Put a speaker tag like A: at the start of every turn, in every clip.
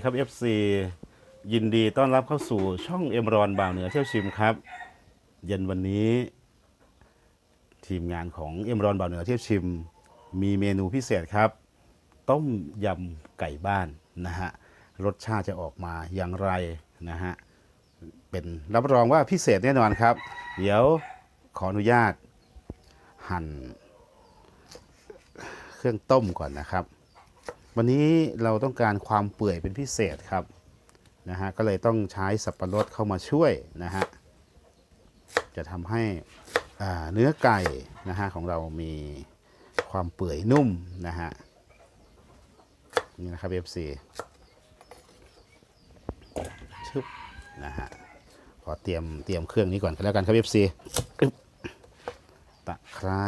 A: สวัสดีครับ FC ยินดีต้อนรับเข้าสู่ช่องเอ็มรอนบ่าวเหนือเที่ยวชิมครับ เย็นวันนี้ ทีมงานของเอ็มรอนบ่าวเหนือเที่ยวชิม มีเมนูพิเศษครับ ต้มยำไก่บ้านนะฮะรสชาติจะออกมาอย่างไรนะฮะเป็นรับรองว่าพิเศษแน่นอนครับ เดี๋ยวขออนุญาต หั่น เครื่องต้มก่อนนะครับ วันนี้เราต้องการความเปื่อยเป็นพิเศษครับนะฮะก็เลยต้องใช้สับปะรดเข้ามาช่วยนะฮะจะทำให้อ่าเนื้อไก่นะฮะของเรามีความเปื่อยนุ่มนะฮะนี่นะครับ FC ชึบนะฮะขอเตรียมเตรียมเครื่องนี้ก่อนก็แล้วกันครับ FC อึ๊บตะไคร้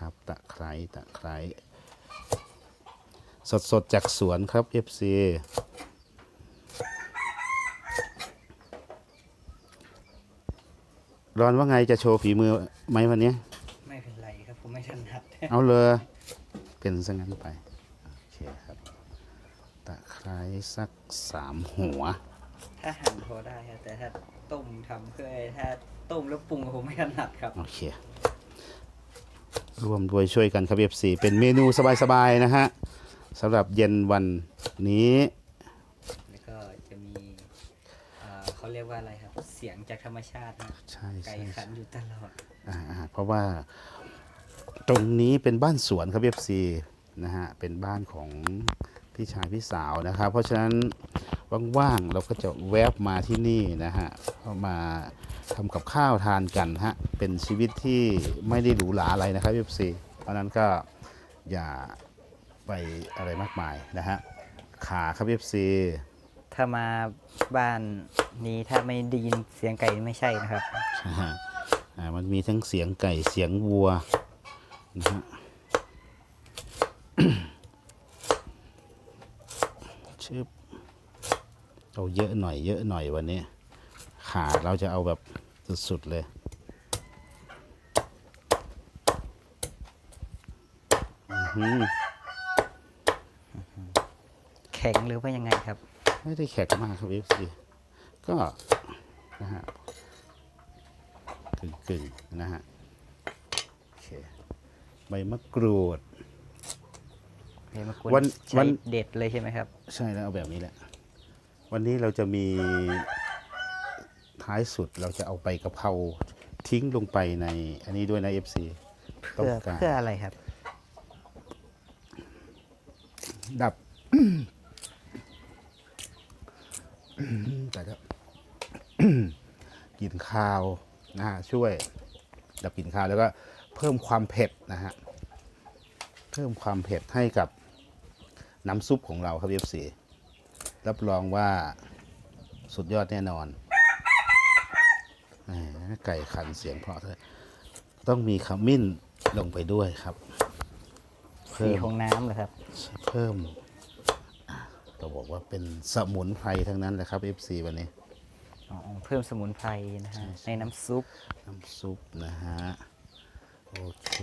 A: ครับ ตะไคร้ตะไคร้สดสดๆจากสวนครับ FC ร้อนว่าไงจะโชว์ฝีมือไหมวันนี้
B: ไม่เป็นไรครับ ผมไม่ถนัด
A: เอาเลยเป็นซะงั้นไป โอเคครับ ตะไคร้สักสามหัว
B: ถ้าหั่นพอได้ครับแต่ถ้าต้มทำเพื่อถ้าต้มแล้วปรุงผมไม่ถนัดครับ
A: โอเค รวมด้วยช่วยกันครับ FC เป็นเมนูสบายๆนะฮะสำหรับเย็นวันนี้
B: แล้วก็จะมีเอ่อเขาเรียกว่าอะไรครับ เสียงจากธรรมชาตินะ
A: ใช่
B: ไก่
A: ใช่
B: ขันอยู่ตลอด
A: อ่าอ่าเพราะว่าตรงนี้เป็นบ้านสวนครับ FC นะฮะเป็นบ้านของ พี่ชายพี่สาวนะครับ เพราะฉะนั้นว่างๆเราก็จะแวบมาที่นี่นะฮะเข้ามาทำกับข้าวทานกันฮะเป็นชีวิตที่ไม่ได้หรูหราอะไรนะครับ FC เพราะฉะนั้นก็อย่าไปอะไรมากมายนะฮะขาครับ FC
B: ถ้ามาบ้านนี้ถ้าไม่ได้ยินเสียงไก่ไม่ใช่นะครับ
A: นะฮะอ่ามันมีทั้งเสียงไก่เสียงวัวนะฮะ ชึบเอาเยอะหน่อย เยอะหน่อยวันนี้ ขาเราจะเอาแบบสุดๆเลยอื้อหือ
B: แข็งหรือว่ายังไงครับ
A: ไม่ได้แข็งมากครับ FC ก็นะฮะกึ่งกึ่งๆนะฮะ โอเค ใบมะกรูด
B: เดี๋ยวมากวน
A: วัน
B: ใช้
A: วัน
B: เด็ดเลยใช่ไหมครับ
A: ใช่แล้วเอาแบบนี้แหละ วันนี้เราจะมีท้ายสุดเราจะเอาใบกะเพราทิ้งลงไปใน อันนี้ด้วยนะ FC
B: เพื่อ
A: ต้องการ
B: เพื่ออะไรครับ
A: ดับ แต่ก็ กลิ่นข้าวนะฮะช่วย ดับกลิ่นข้าวแล้วก็เพิ่มความเผ็ดนะฮะ เพิ่มความเผ็ดให้กับ น้ำซุปของเราครับ FC รับรองว่าสุดยอดแน่นอนแหมไก่ขันเสียงเพราะเลยต้องมีขมิ้นลงไปด้วยครับ
B: สี
A: เพิ่ม
B: ของน้ำเหรอครับ
A: เพิ่มอะเราบอกว่าเป็นสมุนไพรทั้งนั้นแหละครับ FC วันนี้
B: อ๋อเพิ่มสมุนไพรนะฮะในน้ำซุป
A: น้ำซุปนะฮะ โอเค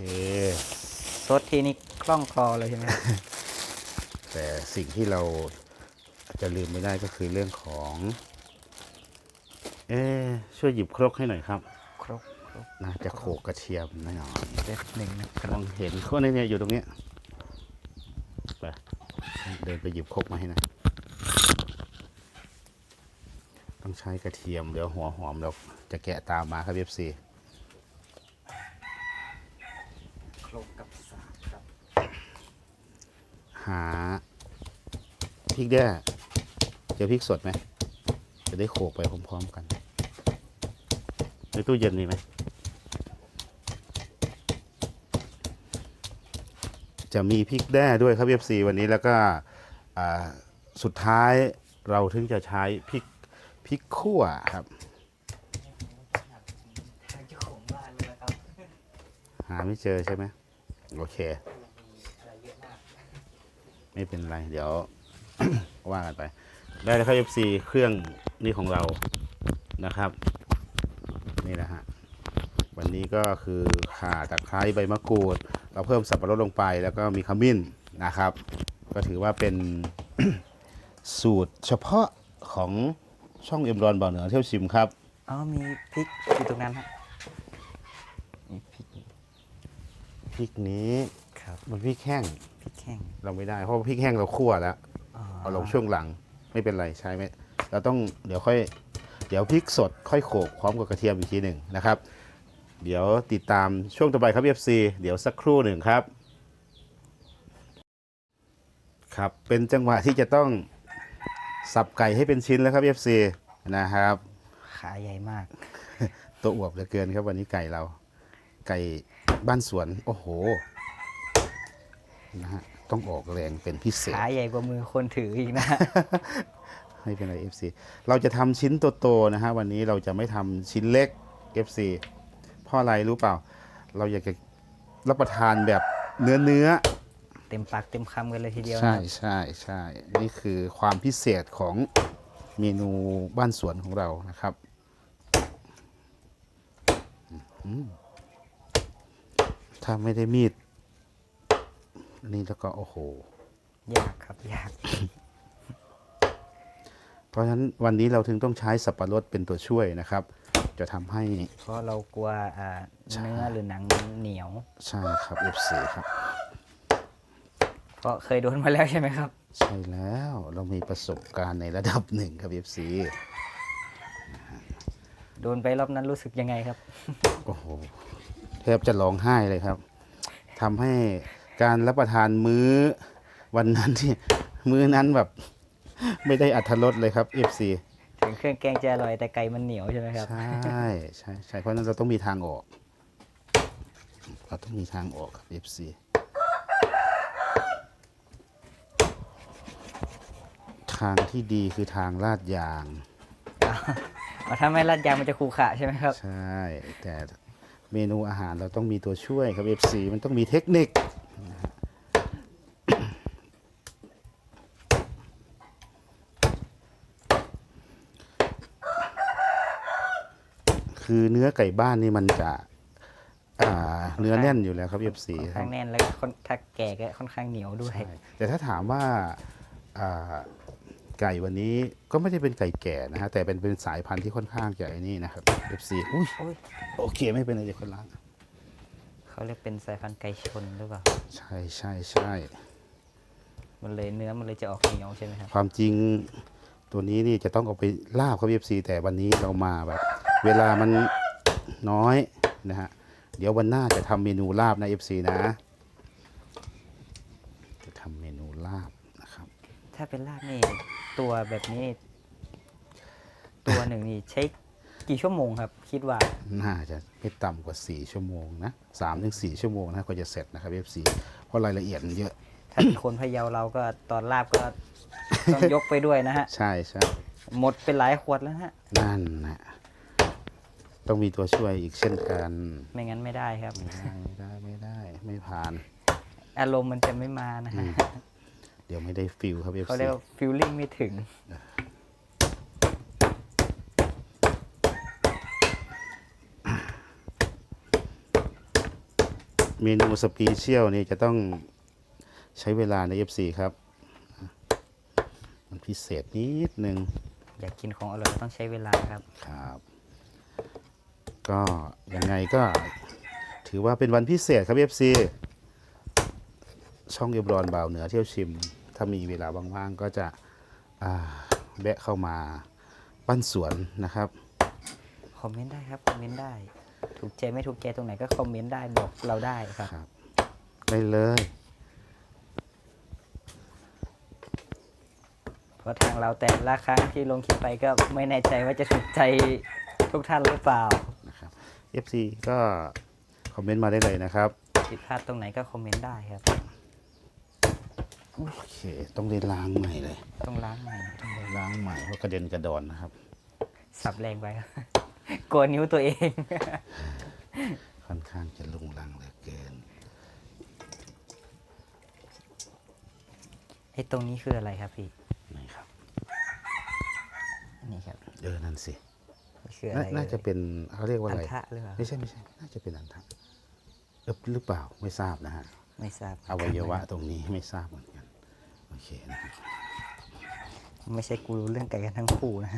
B: ซดทีนี้คล่องคลอเลยใช่ไหมครับ
A: แต่สิ่งที่เราจะลืมไม่ได้ก็คือเรื่องของ เอ๊ะช่วยหยิบครกให้หน่อยครับ
B: ครบครบ
A: น่าจะโขกกระเทียมแน่นอน
B: เซตหนึ่งนะค
A: ม
B: รั
A: อบงเห็นคนนี้เนี่ยอยู่ตรงเนี้ยไปเดินไปหยิบครกมาให้หนะ ต้องใช้กระเทียมเดี๋ยวหัวหอมเราจะแกะตามมาครับ FC
B: ครบกับสามครับ
A: หาพริกแด้เจอพริกสดไหม จะได้โขลกไปพร้อม ๆกัน ในตู้เย็นมีไหม จะมีพริกแด้ด้วยครับ FC วันนี้แล้วก็อ่าสุดท้ายเราถึงจะใช้พริกพริกขั่วครับ
B: ทางเจ้าของบ้านเลยครับ
A: หาไม่เจอใช่ไหมโอเค
B: อะไรเยอะมาก
A: ไม่เป็นไร เดี๋ยว ว่ากันไป ได้แล้วครับ FC เครื่องนี่ของเรานะครับ นี่นะฮะวันนี้ก็คือข่าตะไคร้ใบมะกรูด เราเพิ่มสับปะรดลงไป แล้วก็มีขมิ้นนะครับ ก็ก็ถือว่าเป็นสูตรเฉพาะของช่องเอ็มรอนบ่าวเหนือเที่ยวชิมครับ
B: อ๋อมีพริกอยู่ตรงนั้นฮะมีพริก
A: พริกนี้
B: ครับ
A: มันพริกแห้ง
B: พริก แห้ง
A: เราไม่ได้ เพราะว่าพริกแห้งเราคั่วแล้ว
B: อ๋อ
A: เอาลงช่วงหลังไม่เป็นไรใช้ไหมเราต้องเดี๋ยวค่อยเดี๋ยวพริกสดค่อยโขลกพร้อมกับกระเทียมอีกทีหนึ่งนะครับ เดี๋ยวติดตามช่วงต่อไปครับ FC เดี๋ยวสักครู่หนึ่งครับ ครับเป็นจังหวะที่จะต้องสับไก่ให้เป็นชิ้นแล้วครับ FC นะครับ
B: ขาใหญ่มาก
A: ตัวอวบเหลือเกินครับวันนี้ไก่เรา ไก่บ้านสวน โอ้โห นะฮะต้องออกแรงเป็นพิเศษ
B: ขาใหญ่กว่ามือคนถืออีกนะ
A: ไม่เป็นไร FC เราจะทำชิ้นโตๆนะฮะวันนี้เราจะไม่ทำชิ้นเล็ก FC เพราะอะไรรู้เปล่า เราอยากจะรับประทานแบบเนื้อเนื้อ
B: เต็มปากเต็มคำกันเลยทีเดียว
A: ใช่
B: นะครับ
A: ใช่ใช่นี่คือความพิเศษของเมนูบ้านสวนของเรานะครับอืมถ้าไม่ได้มีด นี่แล้วก็โอ้โห
B: ยากครับยาก
A: เพราะฉะนั้นวันนี้เราถึงต้องใช้สับปะรดเป็นตัวช่วยนะครับ จะทำให้
B: เพราะเรากลัวอ่า
A: ใช่
B: เนื้อหรือหนังเหนียว
A: ใช่ครับ F4 ครับ
B: เพราะเคยโดนมาแล้วใช่ไหมครับ
A: ใช่แล้วเรามีประสบการณ์ในระดับหนึ่งครับ F4
B: โดนไปรอบนั้นรู้สึกยังไงครับ
A: โอ้โหแทบจะร้องไห้เลยครับทำให้ การรับประทานมื้อวันนั้นที่มื้อนั้นแบบไม่ได้อัธรสเลยครับ F4
B: ถึงเครื่องแกงจะอร่อยแต่ไก่มันเหนียวใช่ไหมครับ
A: ใช่ใช่ใช่เพราะฉะนั้นเราต้องมีทางออก เราต้องมีทางออกครับ FC ทางที่ดีคือทางลาดยาง
B: อ๋อถ้าไม่รัดยางมันจะคูขระใช่ไหมครับ
A: ใช่ แต่เมนูอาหารเราต้องมีตัวช่วยครับ FC มันต้องมีเทคนิคนะฮะ คือเนื้อไก่บ้านนี่มันจะอ่าเนื้อแน่นอยู่แล้วครับ FC
B: ค่อน
A: ครั
B: ข้า
A: บ
B: งแน่นแล้วก็ค่อนถ้าแก่ก็ค่อนข้างเหนียวด้วย
A: ใช่แต่ถ้าถามว่าอ่าไก่วันนี้ก็ไม่ได้เป็นไก่แก่นะฮะแต่เป็นเป็นสายพันธุ์ที่ค่อนข้างจะไอ้นี่นะครับ FC อุ้ย
B: โอ้ย
A: โอเคไม่เป็นไรเดี๋ยวคนล้าง
B: เขาเรียกเป็นสายพันธุ์ไก่ชนหรือเปล่า
A: ใช่ใช่ใช่
B: มันเลยเนื้อมันเลยจะออกเหนียวใช่ไหมครับ
A: ความจริงตัวนี้นี่จะต้องเอาไปลาบครับ FC แต่วันนี้เรามาแบบ เวลามันน้อยนะฮะ เดี๋ยววันหน้าจะทำเมนูลาบนะ FC นะ จะทำเมนูลาบนะครับ
B: ถ้าเป็นลาบนี่ตัวแบบนี้ ตัวหนึ่งนี่ใช้กี่ชั่วโมงครับ คิดว่า
A: น่าจะไม่ต่ำกว่า 4 ชั่วโมงนะสามถึงสี่ชั่วโมงนะก็จะเสร็จนะครับ FC เพราะรายละเอียดมันเยอะ
B: ถ้าเป็นคนพะเยาเราก็ตอนลาบก็ต้องยกไปด้วยนะฮะ
A: ใช่ใช่
B: หมดเป็นหลายขวดแล้วฮะ
A: นั่นนะ ต้องมีตัวช่วยอีกเช่นกัน
B: ไม่งั้นไม่ได้ครับ
A: ไม่ได้ไม่ได้ไม่ได้ไม่ผ่าน
B: อารมณ์มันจะไม่มานะฮะ
A: เดี๋ยวไม่ได้ฟิลครับ
B: เขา
A: FC
B: เรียกว่าฟิลลิ่งไม่ถึง
A: เมนูสปีเชียลนี่จะต้องใช้เวลาใน FC ครับ มันพิเศษนิดนึง
B: อยากกินของอร่อยต้องใช้เวลาครับ
A: ครับ ก็ยังไงก็ถือว่าเป็นวันพิเศษครับ FC ช่องเอบบรอนบ่าวเหนือเที่ยวชิม ถ้ามีเวลาว่างๆก็จะอ่าแวะเข้ามาบ้านสวนนะครับ
B: คอมเมนต์ได้ครับ คอมเมนต์ได้ ถูกใจไม่ถูกใจตรงไหนก็คอมเมนต์ได้บอกเราได้ครับ
A: ครับได้เลย
B: เพราะทางเราแต่ละครั้งที่ลงคลิปไปก็ไม่แน่ใจว่าจะถูกใจทุกท่านหรือเปล่า
A: นะครับ FC ก็คอมเมนต์มาได้เลยนะครับ
B: ผิดพลาดตรงไหนก็คอมเมนต์ได้ครับ
A: โอเค ต้องได้ล้างใหม่เลย
B: ต้องล้างใหม่
A: ต้องได้ล้างใหม่เพราะกระเด็นกระดอนนะครับ
B: สับแรงไปครับกลัวนิ้วตัวเอง
A: ค่อนข้างจะลุงลังเหลือเกิน
B: ไอ้ตรงนี้คืออะไรครับพี่
A: นี่ครับ
B: นี่ครับ
A: เออ นั่นสิ
B: นี่ คืออะไร
A: นาน่าจะเป็นเขาเรียกว่า
B: อั
A: อะ
B: น
A: ไร
B: ทะหรือเปล่า
A: ไม่ใช่ไม่ใช่ น่าจะเป็นอันทะเออหรือเปล่าไม่ทราบนะฮะ
B: ไม่ทราบ
A: อวัยวะตรงนี้ไม่ทราบเหมือนกันโอเคนะครับ
B: ไม่ใช่กูรู้เรื่องไก่กันทั้งคู่นะ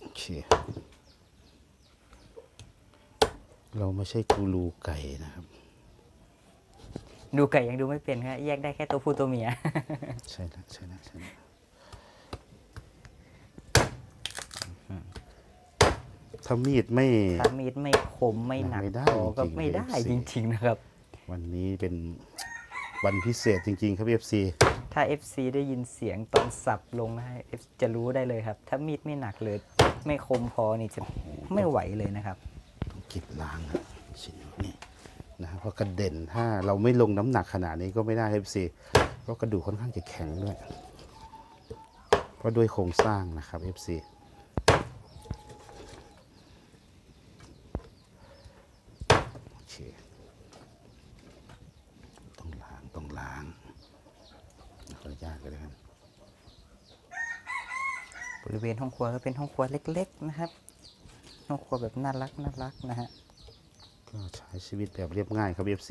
A: โอเคเราไม่ใช่กูรูไก่นะครับ
B: ดูไก่ยังดูไม่เป็นครับแยกได้แค่ตัวผู้ตัวเมีย
A: ใช่แล้วใช่แล้วใช่แล้ว ถ้ามีดไม่
B: ถ้ามีดไม่คมไม่หนัก
A: ไม่ได้
B: คอก็
A: จริงๆ
B: ไม่ได้
A: เลยสิ
B: จริง ๆ นะครับ
A: วันนี้เป็นวันพิเศษจริง ๆ ครับ FC
B: ถ้า FC ได้ยินเสียงตอนสับลงนะฮะ F จะรู้ได้เลยครับ ถ้ามีดไม่หนักเลยไม่คมพอนี่จะไม่ไหวเลยนะครับ
A: ต้องเก็บล้างนะชิ้นนี้นะครับเพราะกระเด็นถ้าเราไม่ลงน้ำหนักขนาดนี้ก็ไม่ได้ FC เพราะกระดูกค่อนข้างจะแข็งด้วยเพราะด้วยโครงสร้างนะครับ FC โอเค ต้องล้างต้องล้างขออ นุญาตกันเลยครับ
B: บริเวณห้องครัวก็เป็นห้องครัวเล็ก ๆ นะครับ ห้องครัวแบบน่ารักน่ารักนะฮะ
A: ก็ใช้ชีวิตแบบเรียบง่ายครับ FC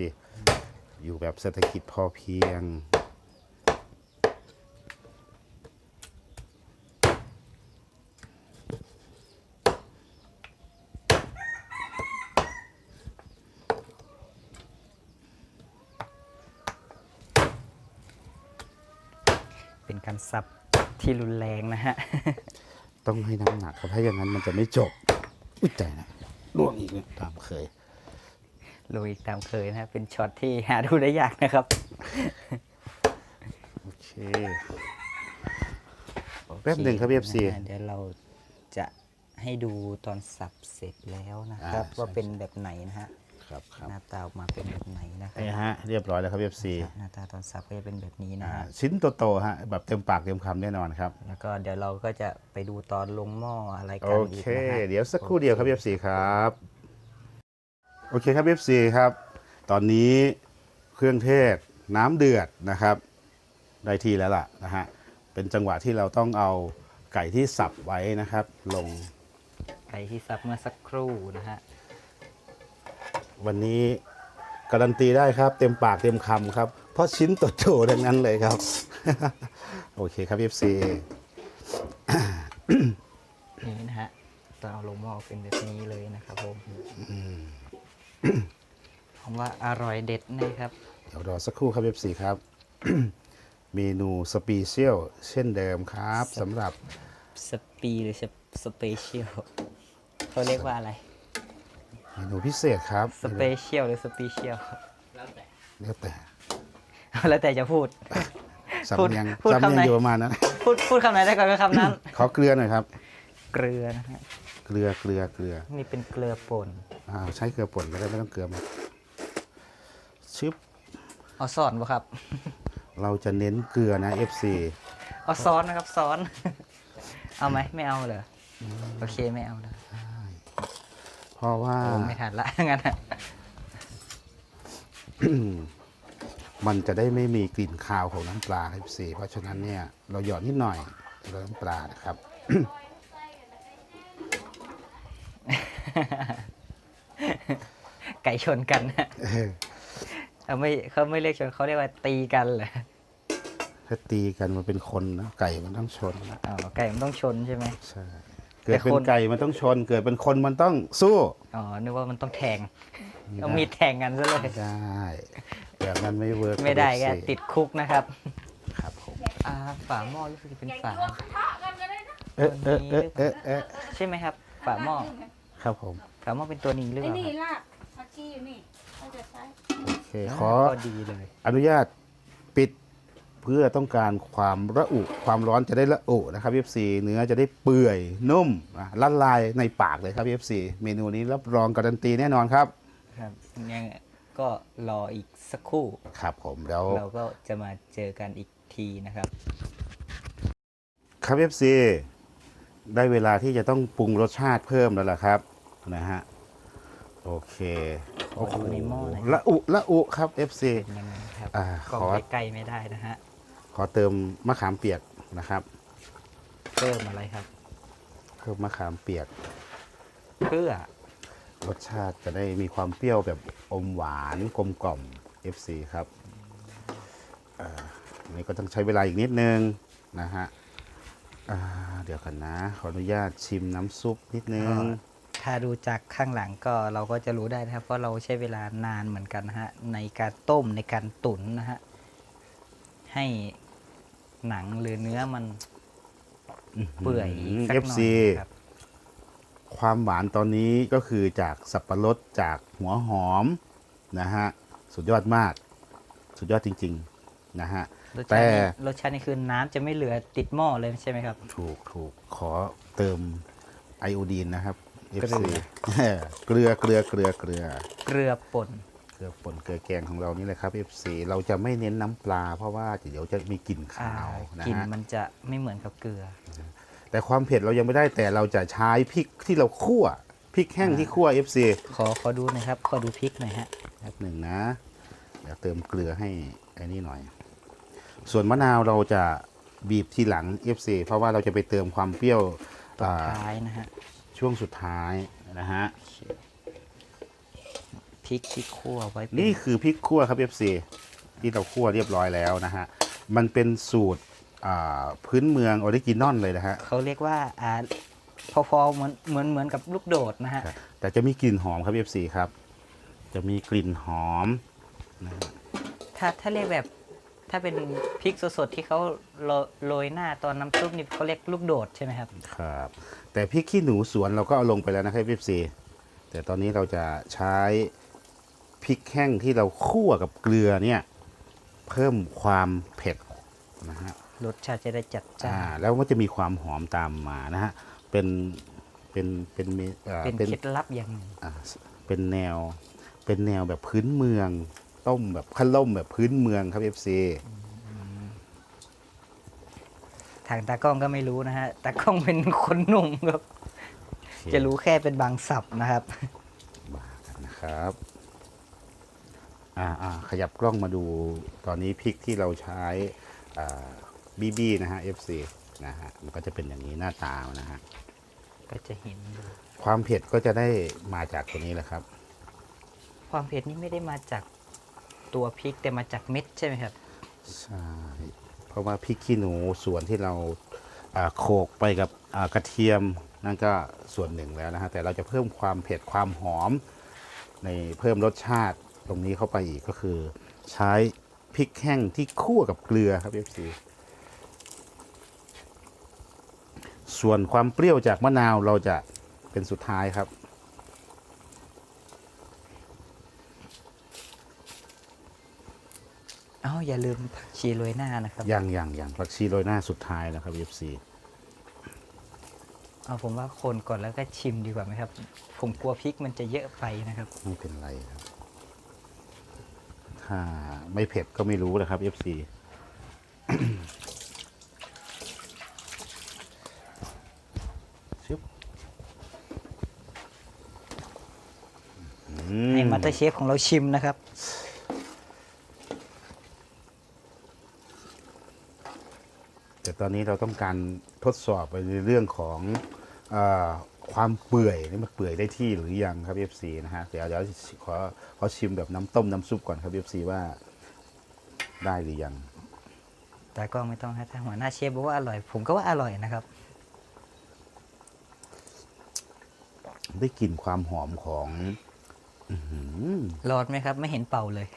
A: อยู่แบบเศรษฐกิจพอเพียง
B: เป็นการสับ ที่รุนแรงนะฮะ
A: ต้องให้น้ำหนักครับถ้าอย่างนั้นมันจะไม่จบ อุ้ยใจนะล่วงอีกเนี่ยตามเคย
B: ลุยตามเคยนะฮะเป็นช็อตที่หาดูได้ยากนะครับ
A: โอเคแป๊บหนึ่งครับ FC
B: นะฮะเดี๋ยวเราจะให้ดูตอนสับเสร็จแล้วนะครับ
A: อ่า
B: ว่า
A: ใช่
B: เป็นแบบไหนนะฮะ
A: ครับครับ
B: หน้าตาออกมาเป็นแบบไหนนะครั
A: นี่ฮะเรียบร้อยแล้วครับ FC
B: หน้าตาตอนสับก็จะเป็นแบบนี้นะ
A: อ่า
B: ฮะ
A: ชิ้นโตๆฮะแบบเต็มปากเต็มคำแน่นอนครับ
B: แล้วก็เดี๋ยวเราก็จะไปดูตอนลงหม้ออะไร
A: โอ
B: กันอีก
A: เค
B: นะฮะ
A: เดี๋ยวสักครู่เดียวครับ FC ครับ โอเคครับ FC ครับ ตอนนี้เครื่องเทศน้ำเดือดนะครับ ได้ที่แล้วล่ะนะฮะ เป็นจังหวะที่เราต้องเอาไก่ที่สับไว้นะครับ ลง
B: ไก่ที่สับเมื่อสักครู่นะฮะ
A: วันนี้การันตีได้ครับเต็มปากเต็มคำครับ เพราะชิ้นโตๆทั้งนั้นเลยครับ โอเคครับ FC
B: นี่นะฮะตอนเอาลงหม้อเป็นแบบนี้เลยนะครับผมผมว่าอร่อยเด็ดนะครับ
A: เดี๋ยวรอสักครู่ครับ FC ครับ เมนูสปีเชียลเช่นเดิมครับสำหรับ
B: สปีหรือสเปเชียลเขาเรียกว่าอะไร
A: เมนูพิเศษครับ
B: สเปเชียลหรือสปีเชียล
A: แล้วแต่
B: แล้วแต่จะพูด
A: สำ
B: พูด
A: เนียง
B: พูด
A: สำ
B: คำ
A: เนีย
B: ไหน
A: งอยู่ประมาณนั้น
B: พูดพูดคำไหนได้ก่อนก็คำนั้น
A: ขอเกลือหน่อยครับ
B: เกลือนะฮะ
A: เกลือเกลือเกลือ
B: นี่เป็นเกลือป่น
A: อ่าใช้เกลือป่นก็ได้ไม่ต้องเกลือหมดชึบ
B: เอาซอนบ่ครับ
A: เราจะเน้นเกลือนะ FC
B: เอาซ้อนนะครับซ้อนเอาไหมไม่เอาเหรอโอเคไม่เอาเลย
A: เพราะว่า
B: โอ้ไม่ทันละ งั้นอะ
A: มันจะได้ไม่มีกลิ่นคาวของน้ำปลา FC เพราะฉะนั้นเนี่ยเราหยอดนิดหน่อยแล้วน้ำปลานะครับ
B: ไก่ชนกันนะเขาไม่เขาไม่เรียกชนเขาเรียกว่าตีกันเหรอ
A: ถ้าตีกันมันเป็นคนนะไก่มันต้องชนนะ
B: อ๋อไก่มันต้องชนใช่ไหม
A: ใช่ เกิดเป็น
B: คน
A: ไก่มันต้องชน เกิดเป็นคนมันต้องสู้
B: อ๋อ นึกว่ามันต้องแทง
A: ไม่
B: เอา
A: ได้
B: มีดแทงกันซะเลย
A: ไม่ได้แบบนั้นไม่เวิร์ก
B: ไม่ได้ก็
A: ครับ
B: ติดคุกนะครับ
A: ครับผม
B: อ่าฝาหม้อรู้สึกจะเป็นฝา
A: เออเออเออเออเออ
B: ใช่ไหมครับ ฝาหม้อ
A: ครับผม
B: ฝาหม้อเป็นตัวนี้หรือเป
C: ไอ้
B: ล่า
C: นี่
B: ครับ
C: ลาบผักชีอยู่นี่เขาจะใช้
A: โอเคขอ
B: ก็ดีเลย
A: อนุญาตปิด เพื่อต้องการความระอุความร้อนจะได้ระอุนะครับ FC เนื้อจะได้เปื่อยนุ่มอะละลายในปากเลยครับ FC เมนูนี้รับรองการันตีแน่นอนครับ
B: ครับยังก็รออีกสักครู่
A: ครับผมแล้ว
B: เราก็จะมาเจอกันอีกทีนะครับ
A: ครับ FC ได้เวลาที่จะต้องปรุงรสชาติเพิ่มแล้วล่ะครับนะฮะโอเค
B: ขอดูในหม้อหน่อย
A: ละอุละอุครับ FC
B: เป็นยังไงครับ
A: อ่า
B: ก็
A: ขอ
B: ใกล้ๆไม่ได้นะฮะ
A: ขอเติมมะขามเปียกนะครับ
B: เพิ่มอะไรครับ
A: เพิ่มมะขามเปียก
B: เพื่อ
A: รสชาติจะได้มีความเปรี้ยวแบบอมหวานกลมกล่อม FC ครับเอ่ออันนี้ก็ต้องใช้เวลาอีกนิดนึงนะฮะอ่าเดี๋ยวกันนะ ขออนุญาตชิมน้ำซุปนิดนึง
B: ก็ถ้าดูจากข้างหลังก็เราก็จะรู้ได้นะครับ เพราะเราใช้เวลานานเหมือนกันนะฮะในการต้มในการตุ๋นนะฮะ ให้หนังหรือเนื้อมันเปื่อยอีกสักหน่อย
A: FC
B: ครับ
A: ความหวานตอนนี้ก็คือจากสับปะรดจากหัวหอมนะฮะสุดยอดมาก สุดยอดจริง ๆ นะฮะ
B: รส
A: แต่
B: ชาตินี่รสชาตินี่คือน้ำจะไม่เหลือติดหม้อเลยใช่ไหมครับ
A: ถูกถูกขอเติมไอโอดีนนะครับ
B: เกลื
A: FC
B: อ
A: เกลือเกลือเกลือเกลือ
B: เกลือป่น
A: เกลือป่นเกลือแกงของเรานี่แหละครับ FC เราจะไม่เน้นน้ำปลา เพราะว่าเดี๋ยวจะมีกลิ่น
B: อ่า
A: ขาวนะ
B: กลิ่น
A: ฮะ
B: มันจะไม่เหมือนกับเกลือ
A: แต่ความเผ็ดเรายังไม่ได้แต่เราจะใช้พริกที่เราคั่วพริกแห้งที่คั่ว FC
B: ขอขอดูหน่อยครับ ขอดูพริกหน่อยฮะ
A: แป๊บหนึ่งนะเดี๋ยวเติมเกลือให้ไอ้นี่หน่อย ส่วนมะนาวเราจะบีบทีหลัง FC เพราะว่าเราจะไปเติมความเปรี้ยว
B: ตบ
A: อ่า
B: ท้ายนะฮะ
A: ช่วงสุดท้ายนะฮะ
B: พ ริกที่คั่วไว้เป็
A: นี่คือพริกคั่วครับ FC ที่เราคั่วเรียบร้อยแล้วนะฮะ มันเป็นสูตรอ่าพื้นเมืองออริจินอลเลยนะฮะ
B: เขาเรียกว่าอ่าพอๆเหมือนเหมือนเหมือนกับลูกโดดนะฮะ
A: ครับแต่จะมีกลิ่นหอมครับ FC ครับ จะมีกลิ่นหอม
B: ถ้าถ้าเรียกแบบถ้าเป็นพริกสดๆที่เขาโรโรยหน้าตอนน้ำซุปนี่เขาเรียกลูกโดดใช่ไหมครับ
A: ครับ แต่พริกขี้หนูสวนเราก็เอาลงไปแล้วนะครับ FC แต่ตอนนี้เราจะใช้ พริกแห้งที่เราคั่วกับเกลือเนี่ยเพิ่มความเผ็ดนะฮะ
B: รสชาติจะได้จัดจ้า
A: อ่านแล้วมันจะมีความหอมตามมานะฮะเป็นเป็นเป็นเมอ่า
B: เป็น
A: เป็น
B: เคล็ดลับอย่างหนึ่ง
A: อ่าเป็นแนว เป็นแนวแบบพื้นเมือง ต้มแบบขั้นล่มแบบพื้นเมืองครับ FC
B: ทางตากล้องก็ไม่รู้นะฮะตากล้องเป็นคนหนุ่มครับ จะรู้แค่เป็นบางศัพท์นะครับ
A: มากันนะครับ อ่าอ่าขยับกล้องมาดูตอนนี้พริกที่เราใช้อ่าบีบีนะฮะ FC นะฮะมันก็จะเป็นอย่างนี้หน้าตานะฮะ
B: ก็จะเห็นอยู่
A: ความเผ็ดก็จะได้มาจากตัวนี้แหละครับ
B: ความเผ็ดนี่ไม่ได้มาจากตัวพริกแต่มาจากเม็ดใช่ไหมครับ
A: ใช่เพราะว่าพริกขี้หนูส่วนที่เราอ่าโขลกไปกับอ่ากระเทียมนั่นก็ส่วนหนึ่งแล้วนะฮะแต่เราจะเพิ่มความเผ็ดความหอม ในเพิ่มรสชาติ ตรงนี้เข้าไปอีกก็คือ ใช้พริกแห้งที่คั่วกับเกลือครับ FC ส่วนความเปรี้ยวจากมะนาวเราจะเป็นสุดท้ายครับ
B: เอ้าอย่าลืมผักชีโรยหน้านะครับ
A: อย่างอย่างอย่างผักชีโรยหน้าสุดท้ายนะครับ FC
B: เอาผมว่าคนก่อนแล้วก็ชิมดีกว่าไหมครับ ผมกลัวพริกมันจะเยอะไปนะครับ
A: ไม่เป็นไรครับถ้าไม่เผ็ดก็ไม่รู้นะครับ FC ชึบอืม
B: ให้มาสเตอร์เชฟของเราชิมนะครับ
A: แต่ตอนนี้เราต้องการทดสอบไปในเรื่องของเออ ความเปื่อยนี่มันเปื่อยได้ที่หรือยังครับ FC นะฮะเดี๋ยวเดี๋ยวขอขอชิมแบบน้ำต้มน้ำซุปก่อนครับ FC ว่าได้หรือยัง
B: แต่ก็ไม่ต้องให้ถ้าหัวหน้าเชฟบอกว่าอร่อย ผมก็ว่าอร่อยนะครับ
A: ได้กลิ่นความหอมของอื้อหือ
B: ร้อนไหมครับ ไม่เห็นเป่าเลย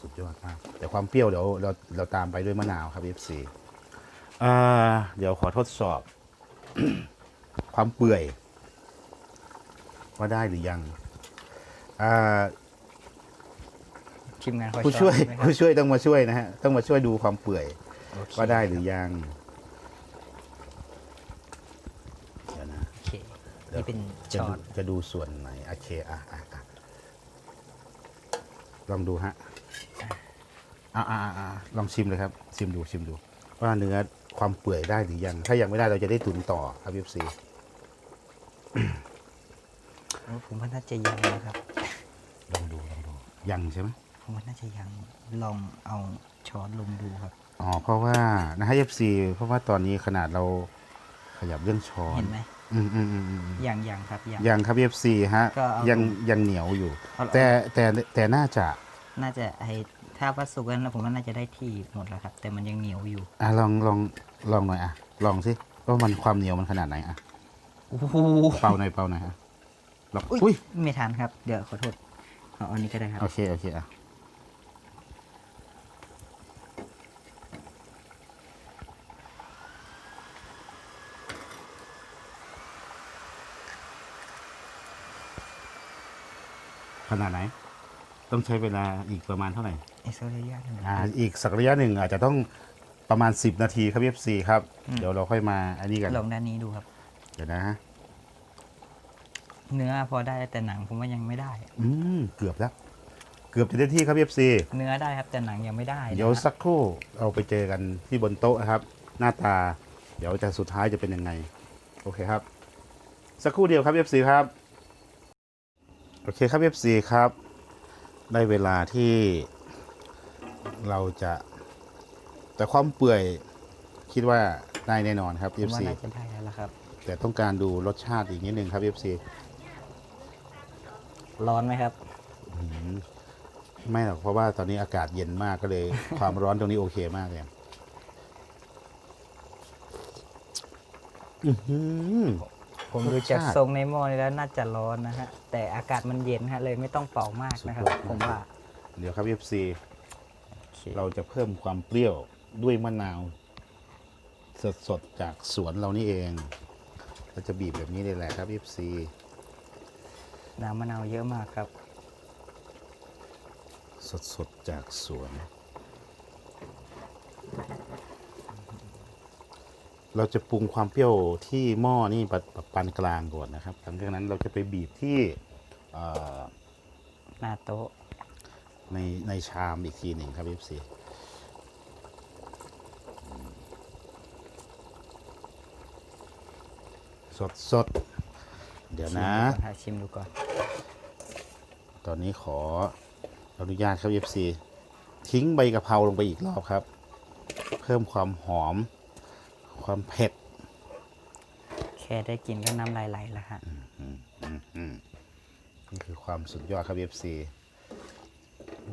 A: สุดยอดมากแต่ความเปรี้ยวเดี๋ยวเราเราตามไปด้วยมะนาวครับ FC อ่า เดี๋ยวขอทดสอบ ความเปื่อย ว่าได้หรือยัง อ่า
B: ทีมงานคอย
A: ผู้ช่วย
B: ช้อนไหมครับ
A: ผู้ช่วยต้องมาช่วยนะฮะ ต้องมาช่วยดูความเปื่อย
B: โอเค
A: ว่าได้หรือยังเดี๋ยวนะ
B: โอเคนี่เป็น
A: จะ
B: ช้อ
A: ดู
B: น
A: จะดูส่วนไหนโอเคอะอะอะลองดูฮะอะอะอะอะลองชิมเลยครับ ชิมดูชิมดู ว่าเนื้อ ความเปื่อยได้หรือยัง ถ้ายังไม่ได้เราจะได้ตุนต่อครับพี่ซี
B: ผมว่าน่าจะยังนะครับ
A: ลองดูลองดู ยังใช่ไหม
B: ผมว่าน่าจะยังลองเอาช้อนลงดูครับ
A: อ๋อ เพราะว่านะฮะเอฟซีเพราะว่าตอนนี้ขนาดเราขยับเรื่องช้อน
B: เห็นไหม
A: อืมอืมอืมอืม
B: ยังยังครับยัง
A: ยังครับเอฟซีฮะ
B: ก็เอา
A: ยัง
B: ลง
A: ยังเหนียวอยู่
B: เอาเอา
A: แต่แต่แต่น่าจะ
B: น่าจะไอ ถ้าว่าสุกแล้วผมว่าน่าจะได้ที่หมดแล้วครับ แต่มันยังเหนียวอยู่
A: อะลองลองลองหน่อยอะ ลองสิว่ามันความเหนียวมันขนาดไหนอะ
B: โอ้โห
A: เป่าหน่อยเป่าหน่อยอะลองอุ้ย
B: ไม่ทันครับ เดี๋ยวขอโทษเอาอันนี้ก็ได้ครับ
A: โอเคโอเคอะขนาดไหน ต้องใช้เวลาอีกประมาณเท่าไหร่
B: ไอโซเลย่าหนึ่ง
A: อ่าอีกสักระยะหนึ่งอาจจะต้องประมาณ 10 นาทีครับ FC ครับ
B: อืม
A: เดี๋ยวเราค่อยมาอันนี้กัน
B: ลองด้านนี้ดูครับ
A: เดี๋ยวนะฮะ
B: เนื้อพอได้แต่หนังผมว่ายังไม่ได้
A: อืมเกือบแล้ว เกือบจะได้ที่ครับ FC
B: เนื้อได้ครับแต่หนังยังไม่ได้นะ
A: เดี๋ยว
B: ฮะ
A: สักครู่เราไปเจอกันที่บนโต๊ะนะครับ หน้าตา เดี๋ยวจะสุดท้ายจะเป็นยังไง โอเคครับ สักครู่เดียวครับ FC ครับ โอเคครับ FC ครับ ได้เวลาที่เราจะ แต่ความเปื่อยคิดว่าได้แน่นอนครับ
B: ผมว่า
A: FC
B: น่าจะได้แล้วล่ะครับ
A: แต่ต้องการดูรสชาติอีกนิดนึงครับ FC
B: ร้อนไหมครับ
A: อืมไม่หรอกเพราะว่าตอนนี้อากาศเย็นมากก็เลย ความร้อนตรงนี้โอเคมากเลยอื้อหือ
B: ผมดูจาก
A: รสชาติ
B: ทรงในหม้อนี่แล้วน่าจะร้อนนะฮะ แต่อากาศมันเย็นฮะเลยไม่ต้องเป่ามากนะครับ
A: สุดยอด
B: ผมว่า
A: เดี๋ยวครับ FC
B: โอเค
A: เราจะเพิ่มความเปรี้ยวด้วยมะนาว สดๆ จากสวนเรานี่เอง เราจะบีบแบบนี้เลยแหละครับ FC
B: น้ำมะนาวเยอะมากครับ
A: สดๆ จากสวน เราจะปรุงความเปรี้ยวที่หม้อนี่ปะปานกลางก่อนนะครับ หลังจากนั้นเราจะไปบีบที่เอ่อ
B: หน้าโต๊ะ
A: ในในชามอีกทีหนึ่งครับ FC สดสดๆเดี๋ยวนะ
B: ชิมดูก่อนฮชิมดูก่อน
A: ตอนนี้ขออนุญาตครับ FC ทิ้งใบกะเพราลงไปอีกรอบครับ เพิ่มความหอม ความเผ็ด
B: แค่ได้กินก็น้ำลายไหลแล้วฮะ
A: นี่คือความสุดยอดครับ FC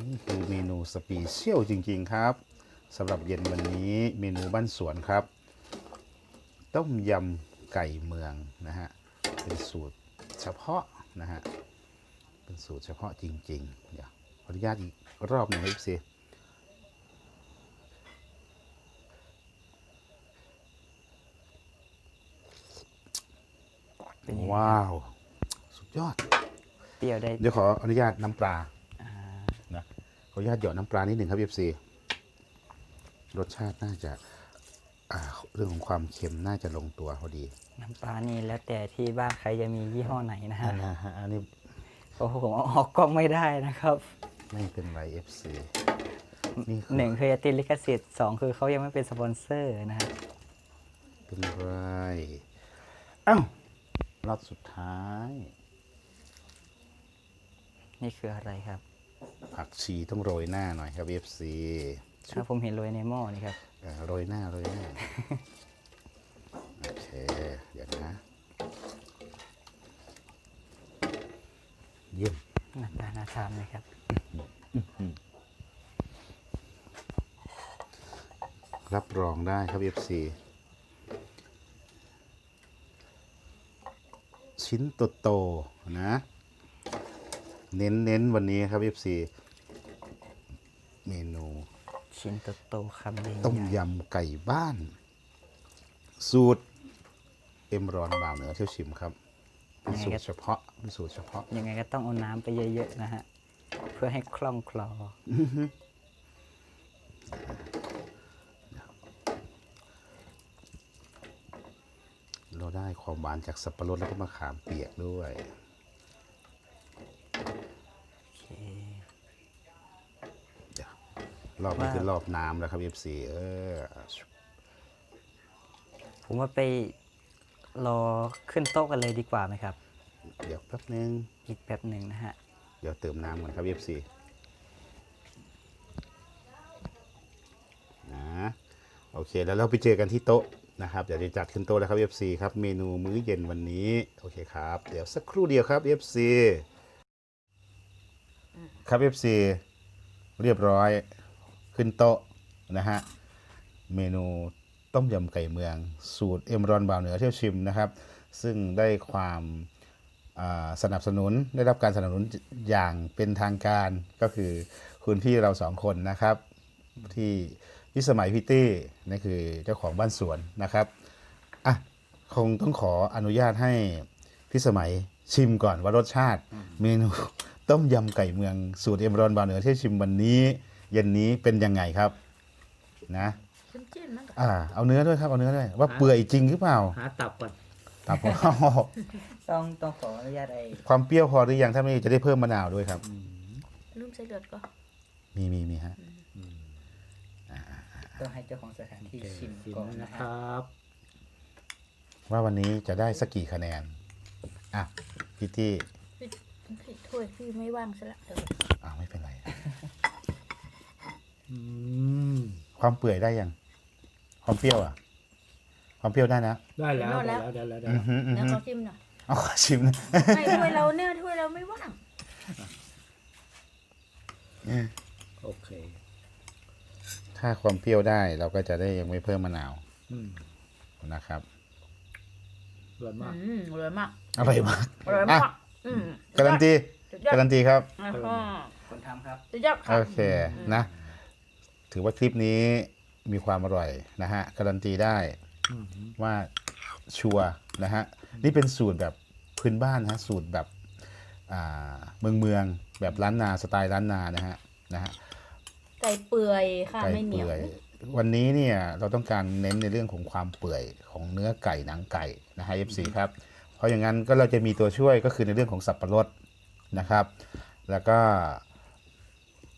A: นี่คือเมนูสปีเชียลจริง ๆ ครับสำหรับเย็นวันนี้เมนูบ้านสวนครับ ต้มยำไก่เมืองนะฮะ เป็นสูตรเฉพาะนะฮะ เป็นสูตรเฉพาะจริง ๆ เดี๋ยวขออนุญาตอีกรอบหนึ่งครับ FC
B: เป็นยังไง
A: ว้าว สุดยอด
B: เปรี้ยวได้
A: เดี๋ยวขออนุญาตน้ำปลา
B: อ่า
A: นะขออนุญาตหยอดน้ำปลานิดหนึ่งครับ FC รสชาติน่าจะอ่าเรื่องของความเค็มน่าจะลงตัวพอดี
B: น้ำปลานี่แล้วแต่ที่บ้านใครจะมียี่ห้อไหนนะฮะ
A: อันนะฮะอันนี้
B: โอ้โหผมเอาออกกล้องไม่ได้นะครับ
A: ไม่เป็นไร FC นี่คือ
B: หนึ่งคือจะติดลิขสิทธิ์สองคือเขายังไม่เป็นสปอนเซอร์นะฮะ
A: เป็นไรเอ้า รอบสุดท้าย
B: นี่คืออะไรครับ
A: ผักชีต้องโรยหน้าหน่อยครับ FC
B: ถ้าผมเห็นโรยในหม้อนี่ครับ
A: เอ่อโรยหน้าโรยหน้า โอเค เดี๋ยวนะ เยี่ยม
B: หน้าตาน่าทานเลยครับ
A: รับรองได้ครับ FC ชิ้นโตๆนะ เน้นๆวันนี้ครับ FC เมนู
B: ชิ้นโตๆคำใหญ่ๆ
A: ต้มยำไก่บ้าน สูตร เอ็มรอนบ่าวเหนือเที่ยวชิมครับเป็นสูตรเฉพาะเป็นสูตรเฉพาะ
B: ยังไงก็ต้องเอาน้ำไปเยอะๆนะฮะ เพื่อให้คล่องคลอ
A: เรา ได้ความหวานจากสับปะรดแล้วก็มะขามเปียกด้วย
B: โอเค
A: เดี๋ยวรอบนี้คือรอบน้ำแล้วครับ FC เออ
B: ผมว่าไปรอขึ้นโต๊ะกันเลยดีกว่าไหมครับ
A: เดี๋ยวแป๊บนึง
B: อีกแป๊บหนึ่งนะฮะ
A: เดี๋ยวเติมน้ำก่อนครับ FC นะ โอเค แล้วเราไปเจอกันที่โต๊ะ นะครับเดี๋ยวจะจัดขึ้นโต๊ะแล้วครับ FC ครับเมนูมื้อเย็นวันนี้โอเคครับ เดี๋ยวสักครู่เดียวครับ FC ครับ FC เรียบร้อยขึ้นโต๊ะนะฮะเมนูต้มยำไก่เมือง สูตรเอ็มรอนบ่าวเหนือเที่ยวชิมนะครับ ซึ่งได้ความสนับสนุนได้รับการสนับสนุนอย่างเป็นทางการก็คือคุณพี่เราสองคนนะครับที่ พิสมัยพิตตี้นั่นคือเจ้าของบ้านสวนนะครับอะคงต้องขออนุญาตให้พิสมัยชิมก่อนว่ารสชาติ เมนูต้มยำไก่เมืองสูตรเอ็มรอนบาวเหนือที่ชิมวันนี้ เย็นนี้เป็นยังไงครับ นะ
C: จิ้มจิ้มมันก็
A: อ่าเอาเนื้อด้วยครับเอาเนื้อด้วยว่าเปื่อยจริงหรือเปล่า
D: หาตับก่อน
A: ตับ
B: ต้องต้องขออนุญาตไอ้
A: ความเปรี้ยวพอหรือยังถ้าไม่จะได้เพิ่มมะนาวด้วยครับ
C: ลืมใส่เลือดก็
A: มีมีมีฮะ
B: ต้องให้เจ้าของสถานที่ชิม
D: ชิม
B: ก่อน
D: นะ
B: นะ
D: ค
B: ฮะ
D: รับ
A: ว่าวันนี้จะได้สักกี่คะแนน อะ พี่ตี้
C: พี่ถ้วยพี่ไม่ว่างซะละเดี๋ยว
A: อ่าไม่เป็นไร
D: อืม
A: ความเปื่อยได้ยัง ความเปรี้ยวอะ ความเปรี้ยวได้นะ
D: ได้แล้วได้แล้วได้แล้วได้
A: อื
D: แล้
A: อ
D: ว
A: หืออือ
C: แล้ว
A: หือ
C: เขาจิ้มหน่อย
A: เอาขอชิมนะ
C: ไม่ถ้วยเราเนี่ยถ้วยเราไม่ว่าง
D: โอเค
A: ถ้าความเปรี้ยวได้เราก็จะได้ยังไม่เพิ่มมะนาว
D: อืม
A: นะครับ
D: อร่อยมาก
C: อืมอร่อยมาก
A: อร่อยมาก
C: อร่อย
A: อะ
C: มากอืม
A: การันตี
C: สุดยอด
A: การันตีครับ
C: อ่าฮะ
B: คนทำครับ
C: สุดยอดครั
A: โอบเคนะ ถือว่าคลิปนี้มีความอร่อยนะฮะ การันตีได้
D: อืม
A: ว่าชัวร์นะฮะ นี่เป็นสูตรแบบพื้นบ้านนะฮะ สูตรแบบอ่าเมืองเมืองๆแบบล้านนาสไตล์ล้านนานะฮะนะฮะ
C: ไก่เปื่อยค่ะ
A: ไก่
C: ไม่เหนียว
A: เปื่อยวันนี้เนี่ยเราต้องการเน้นในเรื่องของความเปื่อยของเนื้อไก่หนังไก่นะฮะ FC ครับ เพราะอย่างนั้นก็เราจะมีตัวช่วยก็คือในเรื่องของสับปะรดนะครับ แล้วก็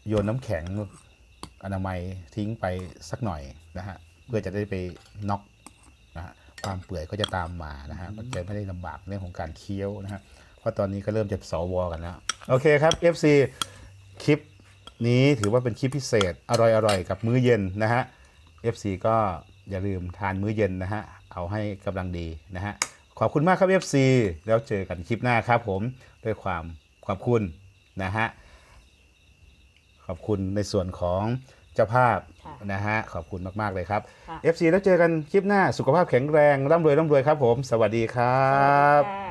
A: โยนน้ำแข็งอนามัยทิ้งไปสักหน่อยนะฮะเพื่อจะได้ไปน็อกนะฮะความเปื่อยก็จะตามมานะฮะมันจะไม่ได้ลำบากเรื่องของการเคี้ยวนะฮะเพราะตอนนี้ก็เริ่มจะสวกันแล้วโอเคครับ FC คลิป นี้ถือว่าเป็นคลิปพิเศษอร่อยๆ กับมื้อเย็นนะฮะ FC ก็อย่าลืมทานมื้อเย็นนะฮะ เอาให้กำลังดีนะฮะ ขอบคุณมากครับ FC แล้วเจอกันคลิปหน้าครับผมด้วยความขอบคุณนะฮะ ขอบคุณในส่วนของเจ้าภาพ
C: ค่ะ
A: นะฮะ ขอบคุณมากๆเลยครับ
C: ค่ะ
A: FC แล้วเจอกันคลิปหน้าสุขภาพแข็งแรงร่ำรวยร่ำรวยครับผม สวัสดีครับ
C: ค่ะ